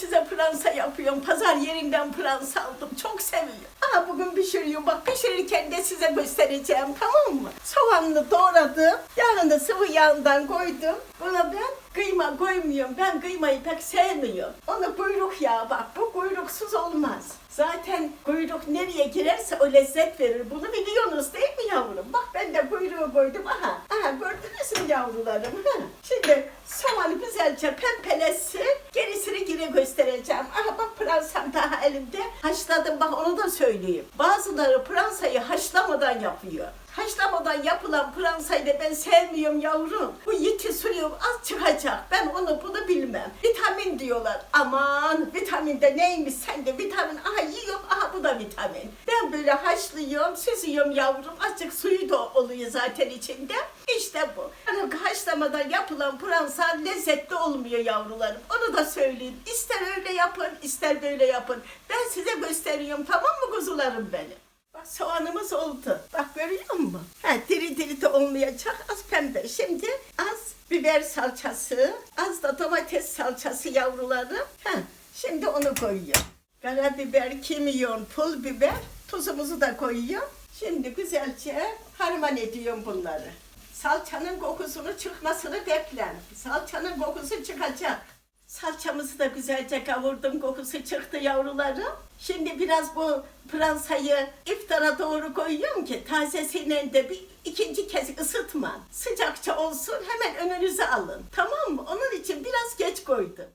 size pransa yapıyorum. Pazar yerinden pransa aldım. Çok seviyorum. Aha bugün pişiriyorum. Bak pişirirken de size göstereceğim tamam mı? Soğanını doğradım. Yağını sıvı yağından koydum. Buna ben kıyma koymuyorum. Ben kıymayı pek sevmiyorum. Onu kuyruk yağı bak. Bu kuyruksuz olmaz. Zaten kuyruk nereye girerse o lezzet verir. Bunu biliyorsunuz değil mi yavrum? Bak ben de kuyruğu koydum. Aha, aha gördünüz mü yavrularım? Şimdi soğanı güzelce pembelesin. Gerisini yine göstereceğim. Aha bak pıransam daha elimde. Haşladım bak onu da söyleyeyim. Bazıları pıransayı haşlamadan yapıyor. Haşlamadan yapılan pıransayı da ben sevmiyorum yavrum. Bu yiti suyu az çıkacak. Ben onu bunu bilmem. Vitamin diyorlar. Aman vitamin de neymiş sende vitamin. Aha yiyorum aha bu da vitamin. Ben böyle haşlıyorum süzüyorum yavrum. Azıcık suyu da oluyor zaten içinde. İşte bu. Yani haşlamadan yapılan pıransa lezzetli olmuyor yavrularım. Onu da söyleyeyim. İster öyle yapın ister böyle yapın. Ben size gösteriyorum tamam mı kuzularım benim? Bak soğanımız oldu. Bak görüyor musun? Ha, diri diri de olmayacak. Az pembe. Şimdi az biber salçası, az da domates salçası yavrularım. Ha, şimdi onu koyuyorum. Karabiber, kimyon, pul biber, tuzumuzu da koyuyorum. Şimdi güzelce harman ediyorum bunları. Salçanın kokusunu çıkmasını bekler. Salçanın kokusu çıkacak. Salçamızı da güzelce kavurdum, kokusu çıktı yavrularım. Şimdi biraz bu pıransayı iftara doğru koyuyorum ki tazesiyle de bir ikinci kez ısıtma. Sıcakça olsun hemen önünüze alın. Tamam mı? Onun için biraz geç koydum.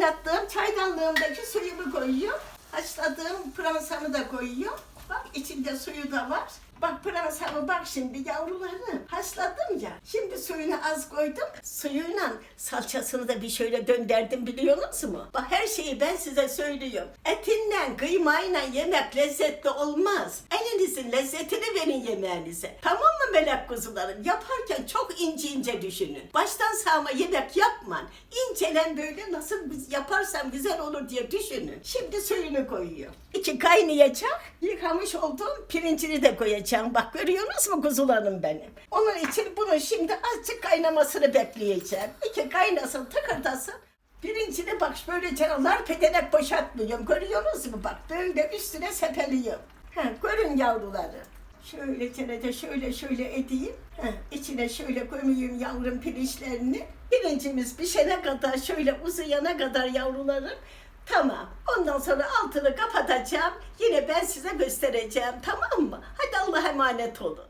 Kaynattığım çaydanlığımdaki suyumu koyuyorum. Haşladığım pıransamı da koyuyorum. Bak içinde suyu da var. Bak pırasamı bak şimdi yavrularım. Haşladım ya. Şimdi suyunu az koydum. Suyuyla salçasını da bir şöyle döndürdüm biliyorsunuz mu? Bak her şeyi ben size söylüyorum. Etinden, kıymayla yemek lezzetli olmaz. Elinizin lezzetini verin yemeğinize. Tamam mı melek kuzularım? Yaparken çok ince ince düşünün. Baştan sağma yemek yapman. İncelen böyle nasıl yaparsam güzel olur diye düşünün. Şimdi suyunu koyuyor. İki kaynayacak. Yıkamış olduğum pirincini de koyacağım. Bak görüyorsunuz mu kuzularım benim? Onun için bunu şimdi azıcık kaynamasını bekleyeceğim. İki kaynasın tıkırdasın. Pirincini bak böylece larp ederek boşaltmıyorum. Görüyorsunuz mu? Bak böyle üstüne sepeliyorum. Ha, görün yavruları. Şöyle de şöyle şöyle edeyim. Ha, içine şöyle koyayım yavrum pirinçlerini. Pirincimiz pişene kadar şöyle uzayana kadar yavrularım. Tamam. Ondan sonra altını kapatacağım. Yine ben size göstereceğim. Tamam mı? Hadi Allah'a emanet olun.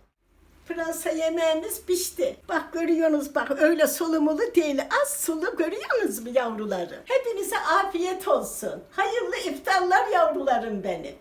Fransa yemeğimiz pişti. Bak görüyorsunuz bak öyle solumulu değil. Az sulu görüyorsunuz mu yavruları? Hepinize afiyet olsun. Hayırlı iftarlar yavrularım benim.